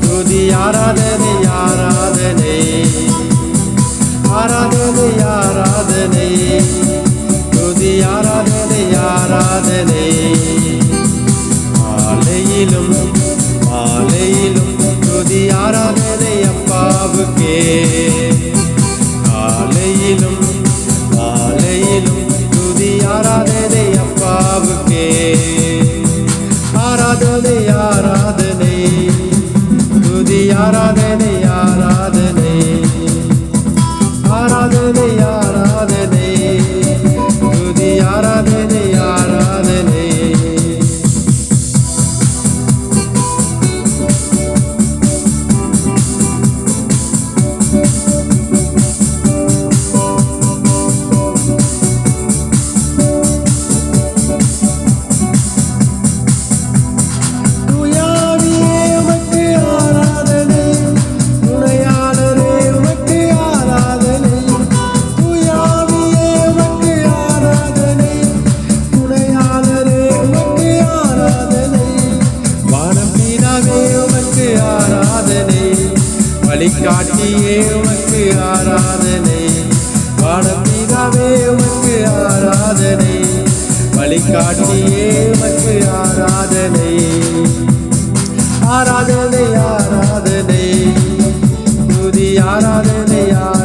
துதி ஆராதனை ஆராதனை. ஆராதனை ஆராதனை. துதி ஆராதனை ஆராதனை. ஆலையிலும் துதி வழிகாட்டியே உனக்கு ஆராதனை. வானப்பீதாவே உனக்கு ஆராதனை. வழிகாட்டியே உனக்கு ஆராதனை. ஆராதனை ஆராதனை. துதி ஆராதனை ஆராதனை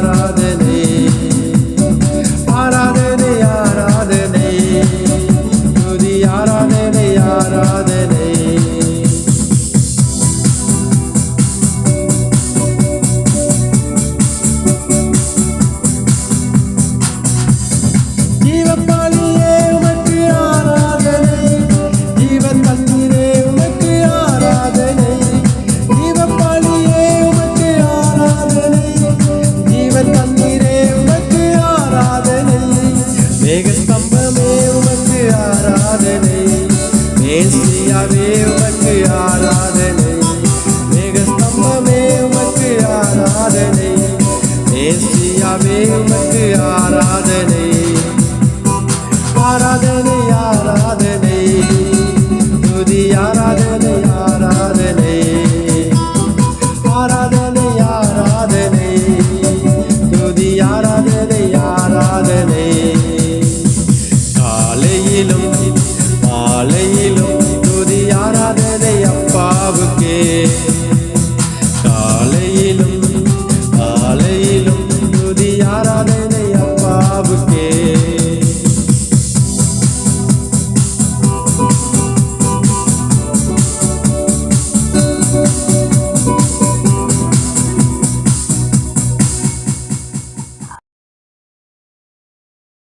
யாரே உனக்கு ஆராதனை. மேகஸ்தம்பமே உனக்கு ஆராதனை. ஆராதனை. ஆராதனை